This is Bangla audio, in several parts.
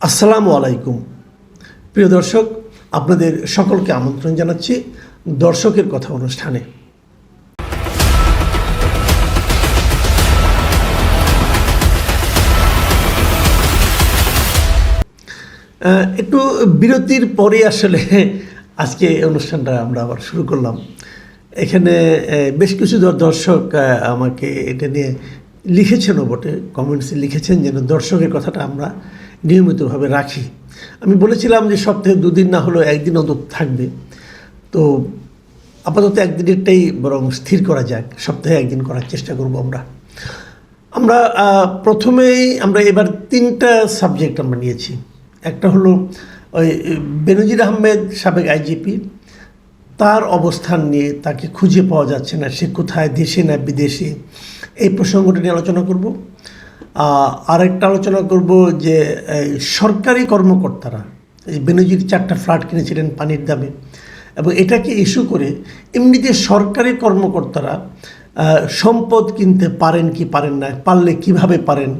আসসালামু আলাইকুম। প্রিয় দর্শক, আপনাদের সকলকে আমন্ত্রণ জানাচ্ছি দর্শকের কথা অনুষ্ঠানে। একটু বিরতির পরে আসলে আজকে অনুষ্ঠানটা আমরা আবার শুরু করলাম। এখানে বেশ কিছু দর্শক আমাকে এটা নিয়ে লিখেছেনও বটে কমেন্টসে লিখেছেন যেন দর্শকের কথাটা আমরা নিয়মিতভাবে রাখি। আমি বলেছিলাম যে সপ্তাহে দুদিন না হলেও একদিন অন্তত থাকবে। তো আপাতত একদিনেরটাই বরং স্থির করা যাক। সপ্তাহে একদিন করার চেষ্টা করব আমরা। আমরা প্রথমেই আমরা এবার তিনটা সাবজেক্ট আমরা নিয়েছি। একটা হলো ওই বেনজির আহমেদ, সাবেক আইজিপি। তার অবস্থান নিয়ে তাকে খুঁজে পাওয়া যাচ্ছে না, সে কোথায়, দেশে না বিদেশে? এই প্রসঙ্গটা নিয়ে আলোচনা করব। আরেকটা আলোচনা করব যে সরকারি কর্মকর্তারা, এই বেনজির চারটা ফ্ল্যাট কিনেছিলেন পানির দামে, এবং এটাকে ইস্যু করে এমনিতে সরকারি কর্মকর্তারা সম্পদ কিনতে পারেন কি পারেন না, পারলে কীভাবে পারেন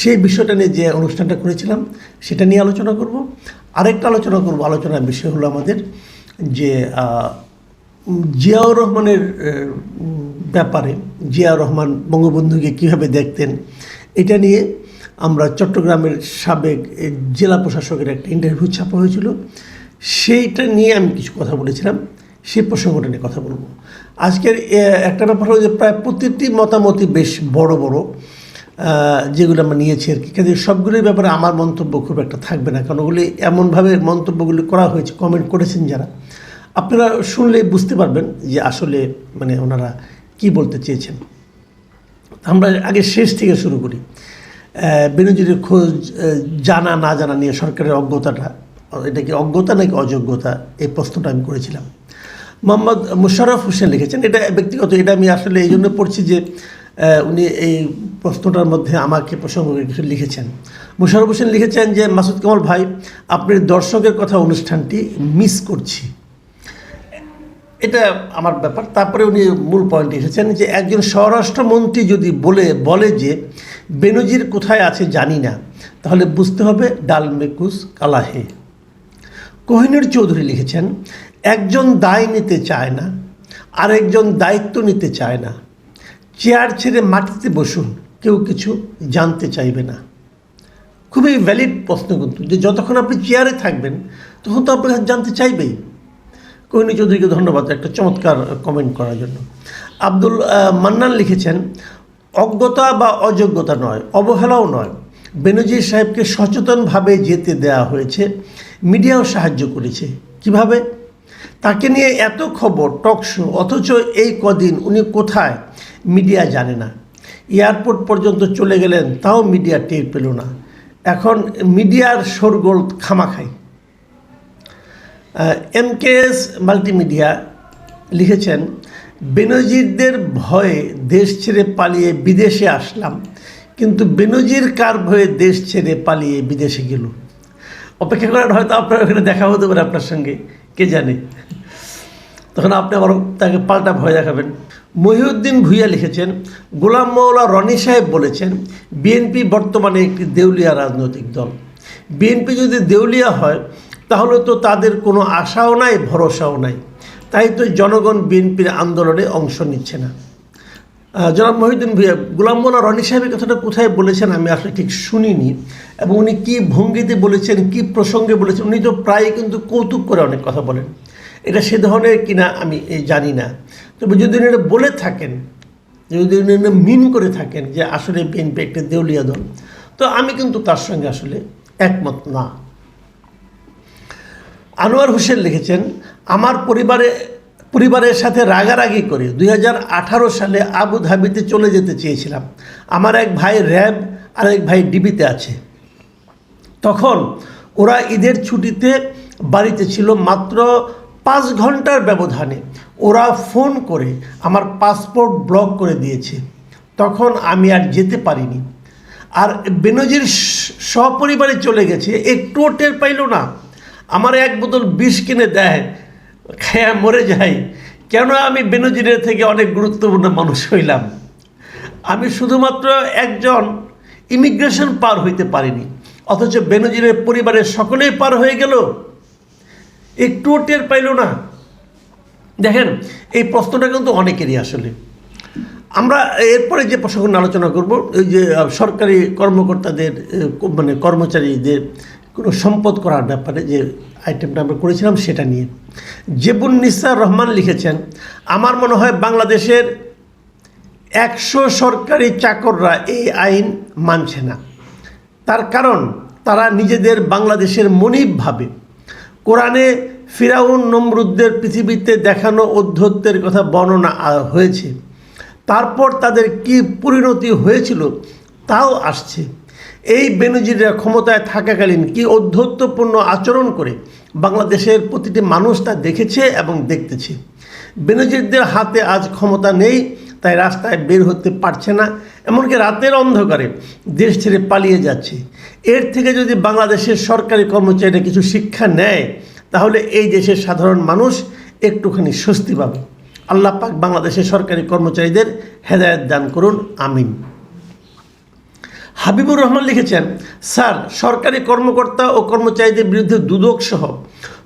সেই বিষয়টা নিয়ে যে অনুষ্ঠানটা করেছিলাম, সেটা নিয়ে আলোচনা করব। আরেকটা আলোচনা করব, আলোচনার বিষয় হলো আমাদের যে জিয়াউর রহমানের ব্যাপারে, জিয়াউর রহমান বঙ্গবন্ধুকে কীভাবে দেখতেন, এটা নিয়ে আমরা চট্টগ্রামের সাবেক জেলা প্রশাসকের একটা ইন্টারভিউ ছাপা হয়েছিল। সেইটা নিয়ে আমি কিছু কথা বলেছিলাম। সেই প্রসঙ্গটা নিয়ে কথা বলব। আজকের একটা ব্যাপার হলো যে প্রায় প্রতিটি মতামতই বেশ বড় বড় যেগুলো আমরা নিয়েছি আর কি। কাজে সবগুলোর ব্যাপারে আমার মন্তব্য খুব একটা থাকবে না। কারণ ওগুলি এমনভাবে মন্তব্যগুলি করা হয়েছে কমেন্ট করেছেন যারা। আপনারা শুনলে বুঝতে পারবেন যে আসলে মানে ওনারা কি বলতে চেয়েছেন। আমরা আগে শেষ থেকে শুরু করি। বেনজিরের খোঁজ জানা, না জানা নিয়ে সরকারের অজ্ঞতাটা এটা কি অজ্ঞতা নাকি অযোগ্যতা, এই প্রশ্নটা আমি করেছিলাম। মোহাম্মদ মুশারফ হোসেন লিখেছেন, এটা ব্যক্তিগত, এটা আমি আসলে এই জন্য পড়ছি যে উনি এই প্রশ্নটার মধ্যে আমাকে প্রসঙ্গ কিছু লিখেছেন। মুশারফ হোসেন লিখেছেন যে, মাসুদ কামাল ভাই আপনি দর্শকের কথা অনুষ্ঠানটি মিস করছি। এটা আমার ব্যাপার। তারপরে উনি মূল পয়েন্টে এসেছেন যে একজন স্বরাষ্ট্রমন্ত্রী যদি বলে বলে যে বেনজির কোথায় আছে জানি না, তাহলে বুঝতে হবে ডাল মেকুস কালাহে। কোহিনুর চৌধুরী লিখেছেন, একজন দায় নিতে চায় না আর একজন দায়িত্ব নিতে চায় না। চেয়ার ছেড়ে মাটিতে বসুন, কেউ কিছু জানতে চাইবে না। খুবই ভ্যালিড প্রশ্ন কিন্তু, যে যতক্ষণ আপনি চেয়ারে থাকবেন তখন তো আপনার জানতে চাইবেই। কোহিনী চৌধুরীকে ধন্যবাদ, একটা চমৎকার কমেন্ট করার জন্য। আব্দুল মান্নান লিখেছেন, অজ্ঞতা বা অযোগ্যতা নয়, অবহেলাও নয়। বেনজির সাহেবকে সচেতনভাবে যেতে দেয়া হয়েছে, মিডিয়াও সাহায্য করেছে। কীভাবে? তাকে নিয়ে এত খবর টকশো অথচ এই কদিন উনি কোথায়, মিডিয়া জানে না। এয়ারপোর্ট পর্যন্ত চলে গেলেন, তাও মিডিয়া টের পেল না। এখন মিডিয়ার শোরগোল খামাখাই। এম কে এস মাল্টিমিডিয়া লিখেছেন, বেনজিরদের ভয়ে দেশ ছেড়ে পালিয়ে বিদেশে আসলাম, কিন্তু বেনজির কার ভয়ে দেশ ছেড়ে পালিয়ে বিদেশে গেল? অপেক্ষা করেন হয়তো আপনার ওখানে দেখা হতে পারে আপনার সঙ্গে, কে জানে? তখন আপনি আবার তাকে পাল্টা ভয় দেখাবেন। মহিউদ্দিন ভুইয়া লিখেছেন, গোলাম মৌলা রনি সাহেব বলেছেন, বিএনপি বর্তমানে একটি দেউলিয়া রাজনৈতিক দল। বিএনপি যদি দেউলিয়া হয় তাহলে তো তাদের কোনো আশাও নাই, ভরসাও নাই। তাই তো জনগণ বিএনপির আন্দোলনে অংশ নিচ্ছে না। জনাব মহিউদ্দিন ভুইয়া, গোলাম মোল্লা রনি সাহেবের কথাটা কোথায় বলেছেন আমি আসলে ঠিক শুনিনি। এবং উনি কী ভঙ্গিতে বলেছেন, কী প্রসঙ্গে বলেছেন, উনি তো প্রায় কিন্তু কৌতুক করে অনেক কথা বলেন। এটা সে ধরনের কিনা আমি এই জানি না। তবে যদি উনি এটা বলে থাকেন, যদি উনি মিন করে থাকেন যে আসলে বিএনপি একটা দেউলিয়া দল, তো আমি কিন্তু তার সঙ্গে আসলে একমত না। আনোয়ার হোসেন লিখেছেন, আমার পরিবারে, পরিবারের সাথে রাগারাগি করে দুই হাজার আঠারো সালে আবু ধাবিতে চলে যেতে চেয়েছিলাম। আমার এক ভাই র্যাব, আর এক ভাই ডিবিতে আছে। তখন ওরা ঈদের ছুটিতে বাড়িতে ছিল মাত্র পাঁচ ঘণ্টার ব্যবধানে। ওরা ফোন করে আমার পাসপোর্ট ব্লক করে দিয়েছে। তখন আমি আর যেতে পারিনি। আর বেনজির সপরিবারে চলে গেছে। একটুও টের পাইল না। আমার এক বোতল বিষ কিনে দেয় খেয়া মরে যাই। কেন আমি বেনজিরের থেকে অনেক গুরুত্বপূর্ণ মানুষ হইলাম? আমি শুধুমাত্র একজন ইমিগ্রেশন পার হইতে পারিনি, অথচ বেনজিরের পরিবারের সকলেই পার হয়ে গেল। একটুও টের পাইল না। দেখেন, এই প্রশ্নটা কিন্তু অনেকেরই আসলে। আমরা এরপরে যে প্রসঙ্গ আলোচনা করব ওই যে সরকারি কর্মকর্তাদের মানে কর্মচারীদের কোনো সম্পদ করার ব্যাপারে যে আইটেমটা আমরা করেছিলাম সেটা নিয়ে। জেবুন নিসার রহমান লিখেছেন, আমার মনে হয় বাংলাদেশের একশো সরকারি চাকররা এই আইন মানছে না। তার কারণ, তারা নিজেদের বাংলাদেশের মনিব ভাবে। কোরআনে ফিরাউন, নমরুদ্দের পৃথিবীতে দেখানো অধ্যত্বের কথা বর্ণনা হয়েছে। তারপর তাদের কি পরিণতি হয়েছিল, তাও আসছে। এই বেনজিরা ক্ষমতায় থাকাকালীন কি অধ্যত্বপূর্ণ আচরণ করে বাংলাদেশের প্রতিটি মানুষ তা দেখেছে এবং দেখতেছে? বেনজিরদের হাতে আজ ক্ষমতা নেই, তাই রাস্তায় বের হতে পারছে না, এমনকি রাতের অন্ধকারে দেশ ছেড়ে পালিয়ে যাচ্ছে। এর থেকে যদি বাংলাদেশের সরকারি কর্মচারীরা কিছু শিক্ষা নেয়, তাহলে এই দেশের সাধারণ মানুষ একটুখানি স্বস্তি পাবে। আল্লাহ পাক বাংলাদেশের সরকারি কর্মচারীদের হেদায়ত দান করুন, আমিন। হাবিবুর রহমান লিখেছেন, স্যার, সরকারি কর্মকর্তা ও কর্মচারীদের বিরুদ্ধে দুদক সহ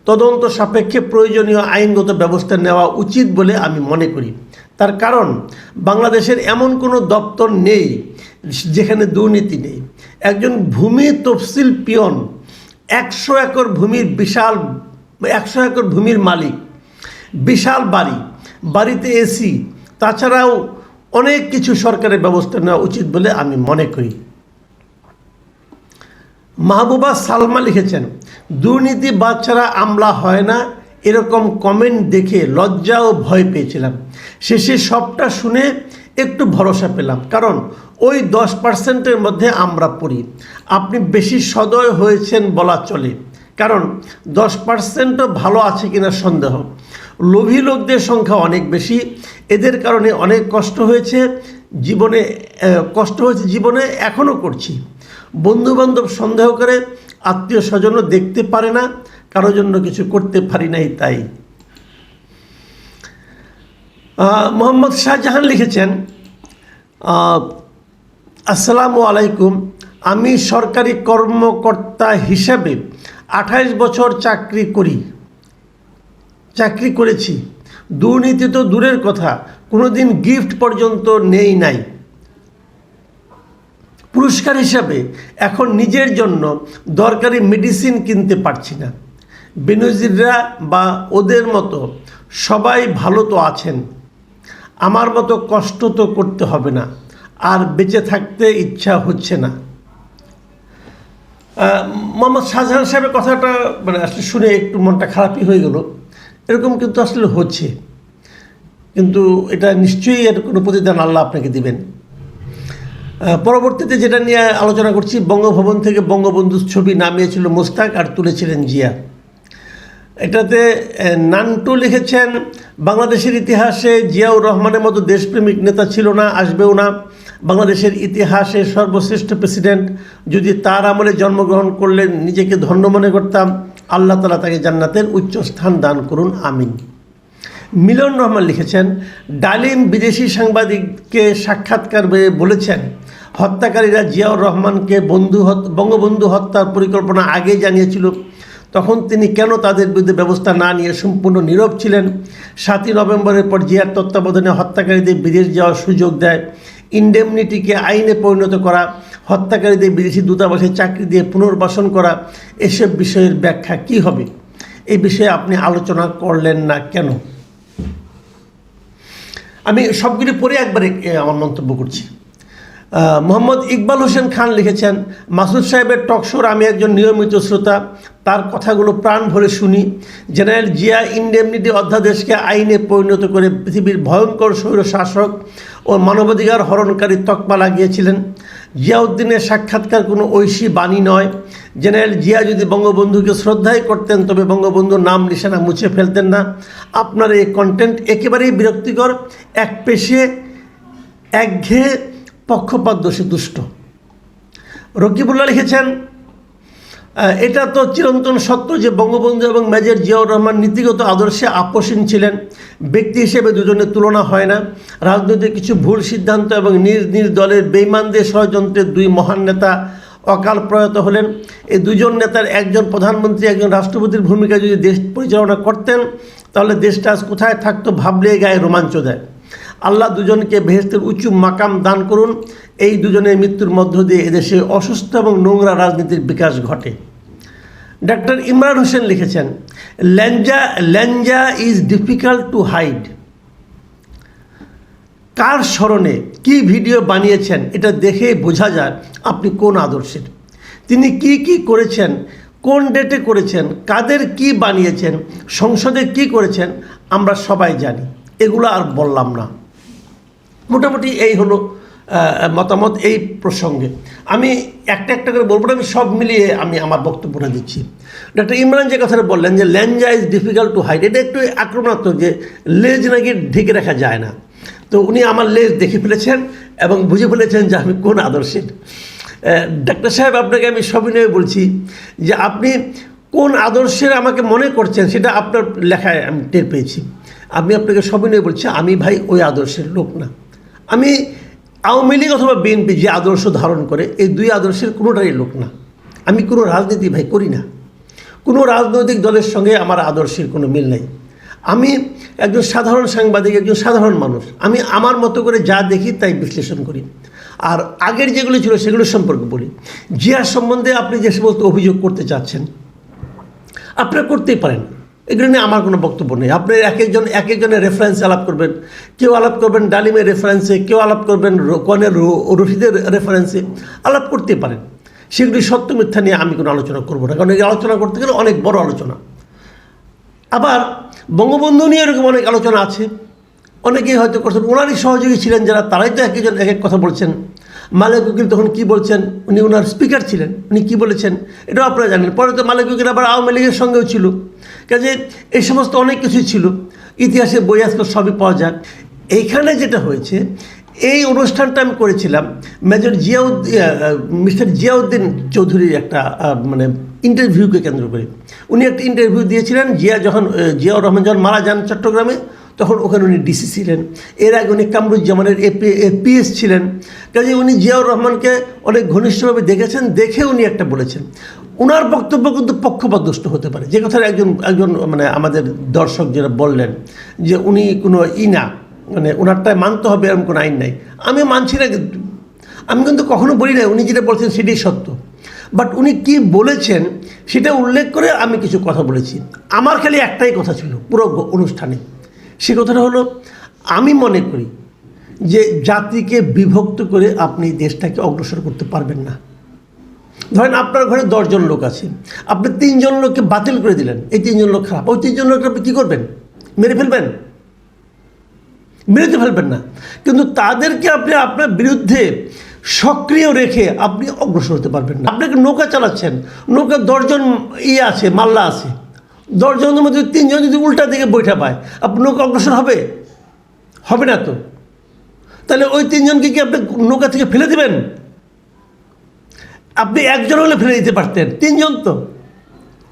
তদন্ত সাপেক্ষে প্রয়োজনীয় আইনগত ব্যবস্থা নেওয়া উচিত বলে আমি মনে করি। তার কারণ, বাংলাদেশের এমন কোনো দপ্তর নেই যেখানে দুর্নীতি নেই। একজন ভূমি তফসিল পিয়ন, একশো একর ভূমির বিশাল, একশো একর ভূমির মালিক, বিশাল বাড়ি, বাড়িতে এসি, তাছাড়াও অনেক কিছু সরকারের ব্যবস্থা নেওয়া উচিত বলে আমি মনে করি। মাহবুবা সালমা লিখেছেন, দুর্নীতি বাচ্চারা আমলা হয় না, এরকম কমেন্ট দেখে লজ্জা ও ভয় পেয়েছিলাম। শেষে সবটা শুনে একটু ভরসা পেলাম, কারণ ওই দশ পার্সেন্টের মধ্যে আমরা পড়ি। আপনি বেশি সদয় হয়েছেন বলা চলে, কারণ দশ পার্সেন্টও ভালো আছে কিনা সন্দেহ। লোভী লোকদের সংখ্যা অনেক বেশি, এদের কারণে অনেক কষ্ট হয়েছে, জীবনে কষ্ট হয়েছে জীবনে এখনও করছি। বন্ধুবান্ধব সন্দেহ করে, আত্মীয় স্বজনও দেখতে পারে না, কারোর জন্য কিছু করতে পারি নাই তাই। মোহাম্মদ শাহজাহান লিখেছেন আসসালামু আলাইকুম, আমি সরকারি কর্মকর্তা হিসাবে আঠাইশ বছর চাকরি করি, চাকরি করেছি। দুর্নীতি তো দূরের কথা, কোনোদিন গিফট পর্যন্ত নেই নাই। পুরস্কার হিসাবে এখন নিজের জন্য দরকারি মেডিসিন কিনতে পারছি না। বেনজিররা বা ওদের মতো সবাই ভালো তো আছেন। আমার মতো কষ্ট তো করতে হবে না, আর বেঁচে থাকতে ইচ্ছা হচ্ছে না। মোহাম্মদ শাহজাহান সাহেবের কথাটা মানে আসলে শুনে একটু মনটা খারাপই হয়ে গেল। এরকম কিন্তু আসলে হচ্ছে। কিন্তু এটা নিশ্চয়ই এর কোনো প্রতিদান আল্লাহ আপনাকে দিবেন। পরবর্তীতে যেটা নিয়ে আলোচনা করছি, বঙ্গভবন থেকে বঙ্গবন্ধুর ছবি নামিয়েছিল মোস্তাক আর তুলেছিলেন জিয়া। এটাতে নান্টু লিখেছেন, বাংলাদেশের ইতিহাসে জিয়াউর রহমানের মতো দেশপ্রেমিক নেতা ছিল না, আসবেও না। বাংলাদেশের ইতিহাসে সর্বশ্রেষ্ঠ প্রেসিডেন্ট। যদি তার আমলে জন্মগ্রহণ করলেন নিজেকে ধন্য মনে করতাম। আল্লাহ তালা তাকে জান্নাতের উচ্চ স্থান দান করুন, আমিন। মিলন রহমান লিখেছেন, ডালিম বিদেশি সাংবাদিককে সাক্ষাৎকার বলেছেন হত্যাকারীরা জিয়াউর রহমানকে বন্ধু বঙ্গবন্ধু হত্যার পরিকল্পনা আগে জানিয়েছিল। তখন তিনি কেন তাদের বিরুদ্ধে ব্যবস্থা না নিয়ে সম্পূর্ণ নীরব ছিলেন? সাতই নভেম্বরের পর জিয়ার তত্ত্বাবধানে হত্যাকারীদের বিদেশ যাওয়ার সুযোগ দেয়। ইন্ডেমনিটিকে আইনে পরিণত করা, হত্যাকারীদের বিদেশি দূতাবাসে চাকরি দিয়ে পুনর্বাসন করা, এসব বিষয়ের ব্যাখ্যা কী হবে? এই বিষয়ে আপনি আলোচনা করলেন না কেন? আমি সবগুলি পরে একবারে আমার মন্তব্য করছি। মোহাম্মদ ইকবাল হোসেন খান লিখেছেন, মাসুদ সাহেবের টকশোর আমি একজন নিয়মিত শ্রোতা। তার কথাগুলো প্রাণ ভরে শুনি। জেনারেল জিয়া ইন্ডেমনিটি অধ্যাদেশকে আইনে পরিণত করে পৃথিবীর ভয়ঙ্কর স্বৈর শাসক ও মানবাধিকার হরণকারী তকমা লাগিয়েছিলেন। জিয়াউদ্দিনের সাক্ষাৎকার কোনো ঐশী বাণী নয়। জেনারেল জিয়া যদি বঙ্গবন্ধুকে শ্রদ্ধাই করতেন, তবে বঙ্গবন্ধুর নাম নিশানা মুছে ফেলতেন না। আপনার এই কন্টেন্ট একেবারেই বিরক্তিকর। এক পেশে একঘেয়ে পক্ষপাত দোষী দুষ্ট। রকিবুল্লাহ লিখেছেন এটা তো চিরন্তন সত্য যে বঙ্গবন্ধু এবং মেজর জিয়াউর রহমান নীতিগত আদর্শে আপোষহীন ছিলেন। ব্যক্তি হিসেবে দুজনের তুলনা হয় না। রাজনৈতিক কিছু ভুল সিদ্ধান্ত এবং নিজ নিজ দলের বেইমানদের ষড়যন্ত্রের দুই মহান নেতা অকাল প্রয়াত হলেন। এই দুজন নেতার একজন প্রধানমন্ত্রী, একজন রাষ্ট্রপতির ভূমিকা যদি দেশ পরিচালনা করতেন, তাহলে দেশটা আজ কোথায় থাকতো ভাবলে গায়ে রোমাঞ্চ দেয়। আল্লাহ দুজনকে বেহেস্তের উঁচু মাকাম দান করুন। এই দুজনের মৃত্যুর মধ্য দিয়ে এদেশে অসুস্থ এবং নোংরা রাজনীতির বিকাশ ঘটে। ডাক্তার ইমরান হোসেন লিখেছেন, ল্যাঞ্জা ল্যাঞ্জা ইজ ডিফিকাল্ট টু হাইড। কার স্মরণে কি ভিডিও বানিয়েছেন এটা দেখে বোঝা যায় আপনি কোন আদর্শের। তিনি কি কি করেছেন, কোন ডেটে করেছেন, কাদের কি বানিয়েছেন, সংসদে কি করেছেন, আমরা সবাই জানি। এগুলো আর বললাম না। মোটামুটি এই হলো মতামত এই প্রসঙ্গে। আমি একটা একটা করে বলব না, আমি সব মিলিয়ে আমি আমার বক্তব্যটা দিচ্ছি। ডক্টর ইমরান যে কথাটা বললেন যে ল্যাঞ্জা ইজ ডিফিকাল্ট টু হাইড এটা একটু আক্রমণাত্মক যে লেজ নাকি ঢেকে রাখা যায় না। তো উনি আমার লেজ দেখে ফেলেছেন এবং বুঝে ফেলেছেন যে আমি কোন আদর্শের ডাক্তার সাহেব আপনাকে আমি সবিনয়ে বলছি যে আপনি কোন আদর্শের আমাকে মনে করছেন সেটা আপনার লেখায় আমি টের পেয়েছি। আমি আপনাকে সবিনয়ে বলছি আমি ভাই ওই আদর্শের লোক না। আমি আওয়ামী লীগ অথবা বিএনপি যে আদর্শ ধারণ করে, এই দুই আদর্শের কোনোটাই লোক না। আমি কোনো রাজনীতি ভাই করি না। কোনো রাজনৈতিক দলের সঙ্গে আমার আদর্শের কোনো মিল নেই। আমি একজন সাধারণ সাংবাদিক, একজন সাধারণ মানুষ। আমি আমার মতো করে যা দেখি তাই বিশ্লেষণ করি। আর আগের যেগুলো ছিল সেগুলো সম্পর্কে বলি। জিয়া সম্বন্ধে আপনি যে সমস্ত অভিযোগ করতে চাচ্ছেন, আপনারা করতেই পারেন। এগুলো নিয়ে আমার কোনো বক্তব্য নেই। আপনি এক একজন এক একজনের রেফারেন্সে আলাপ করবেন। কেউ আলাপ করবেন ডালিমের রেফারেন্সে কেউ আলাপ করবেন কনের রশিদের রেফারেন্সে আলাপ করতে পারেন। সেগুলি সত্য মিথ্যা নিয়ে আমি কোনো আলোচনা করব না। কারণ এই আলোচনা করতে গেলে অনেক বড় আলোচনা। আবার বঙ্গবন্ধু নিয়ে এরকম অনেক আলোচনা আছে। অনেকেই হয়তো করছেন। ওনারই সহযোগী ছিলেন যারা, তারাই তো এক একজন এক এক কথা বলছেন। মালিক উকিল তখন কী বলছেন? উনি ওনার স্পিকার ছিলেন। উনি কী বলেছেন? এটাও আপনারা জানেন। পরে তো মালিক উকিল আবার আওয়ামী লীগের সঙ্গেও ছিল। কাজে এই সমস্ত অনেক কিছুই ছিল। ইতিহাসে বই আজকাল সবই পাওয়া যায়। এইখানে যেটা হয়েছে, এই অনুষ্ঠানটা আমি করেছিলাম মেজর জিয়াউদ্দিন মিস্টার জিয়াউদ্দিন চৌধুরীর একটা মানে ইন্টারভিউকে কেন্দ্র করে। উনি একটা ইন্টারভিউ দিয়েছিলেন। জিয়া যখন জিয়াউর রহমান যখন মারা যান চট্টগ্রামে তখন ওখানে উনি ডিসি ছিলেন। এর আগে উনি কামরুজ্জামানের এপি পিএস ছিলেন। কাজে উনি জিয়াউর রহমানকে অনেক ঘনিষ্ঠভাবে দেখেছেন, দেখে উনি একটা বলেছেন। ওনার বক্তব্য কিন্তু পক্ষপাতদুষ্ট হতে পারে। যে কথাটা একজন একজন মানে আমাদের দর্শক যারা বললেন, যে উনি কোনো ই না মানে ওনারটায় মানতে হবে এরকম কোনো আইন নাই। আমি মানছি না কিন্তু, আমি কিন্তু কখনো বলি না উনি যেটা বলছেন সেটাই সত্য। বাট উনি কি বলেছেন সেটা উল্লেখ করে আমি কিছু কথা বলেছি। আমার খালি একটাই কথা ছিল, পুরো অনুষ্ঠানে। সে কথাটা হলো, আমি মনে করি যে জাতিকে বিভক্ত করে আপনি দেশটাকে অগ্রসর করতে পারবেন না। ধরেন আপনার ঘরে দশজন লোক আছে, আপনি তিনজন লোককে বাতিল করে দিলেন, এই তিনজন লোক খারাপ। ওই তিনজন লোককে আপনি কী করবেন? মেরে ফেলবেন? মেরে তো ফেলবেন না। কিন্তু তাদেরকে আপনি আপনার বিরুদ্ধে সক্রিয় রেখে আপনি অগ্রসর হতে পারবেন না। আপনাকে নৌকা চালাচ্ছেন নৌকা দশজন ইয়ে আছে, মাল্লা আছে। দশজনের মধ্যে তিনজন যদি উল্টা দিকে বৈঠা পায় আপনি নৌকা অগ্রসর হবে? হবে না তো। তাহলে ওই তিনজনকে কি আপনি নৌকা থেকে ফেলে দেবেন? আপনি একজন হলে ফেলে দিতে পারতেন, তিনজন তো।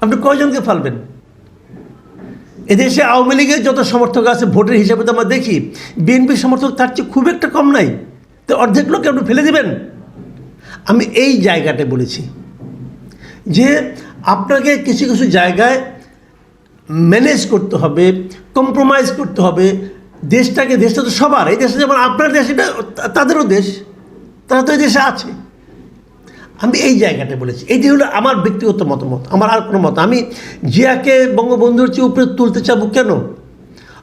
আপনি কয়জনকে ফেলবেন? এদেশে আওয়ামী লীগের যত সমর্থক আছে, ভোটের হিসাবে তো আমরা দেখি বিএনপির সমর্থক তার চেয়ে খুব একটা কম নাই। তো অর্ধেক লোককে আপনি ফেলে দেবেন? আমি এই জায়গাটা বলেছি যে আপনাকে কিছু কিছু জায়গায় ম্যানেজ করতে হবে কম্প্রোমাইজ করতে হবে। দেশটাকে, দেশটা তো সবার, এই দেশটা যেমন আপনার দেশ, এটা তাদেরও দেশ, তারা তো এই দেশে আছে। আমি এই জায়গাটা বলেছি, এটি হলো আমার ব্যক্তিগত মতামত, আমার আর কোনো মত। আমি জিয়াকে বঙ্গবন্ধুর চেয়ে উপরে তুলতে চাবো কেন?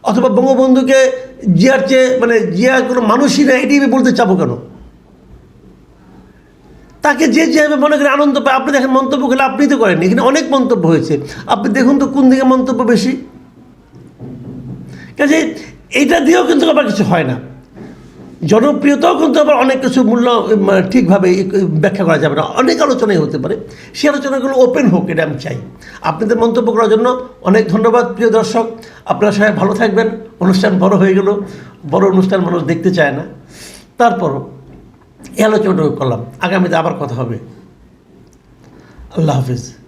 অথবা বঙ্গবন্ধুকে জিয়ার চেয়ে মানে জিয়া কোনো মানুষই না, এটি আমি বলতে চাবো কেন? তাকে যে যেভাবে মনে করে আনন্দ পায়, আপনি দেখেন মন্তব্য করলে আপনি তো করেন এখানে অনেক মন্তব্য হয়েছে। আপনি দেখুন তো কোন দিকে মন্তব্য বেশি। কাজে এইটা দিয়েও কিন্তু আবার কিছু হয় না। জনপ্রিয়তাও কিন্তু আবার অনেক কিছু মূল্য ঠিকভাবে ব্যাখ্যা করা যাবে না। অনেক আলোচনাই হতে পারে। সেই আলোচনাগুলো ওপেন হোক, এটা আমি চাই। আপনাদের মন্তব্য করার জন্য অনেক ধন্যবাদ, প্রিয় দর্শক। আপনারা সবাই ভালো থাকবেন। অনুষ্ঠান বড় হয়ে গেল। বড় অনুষ্ঠান মানুষ দেখতে চায় না। তারপরও এই আলোচনাটুকু করলাম। আগামীতে আবার কথা হবে। আল্লাহ হাফিজ।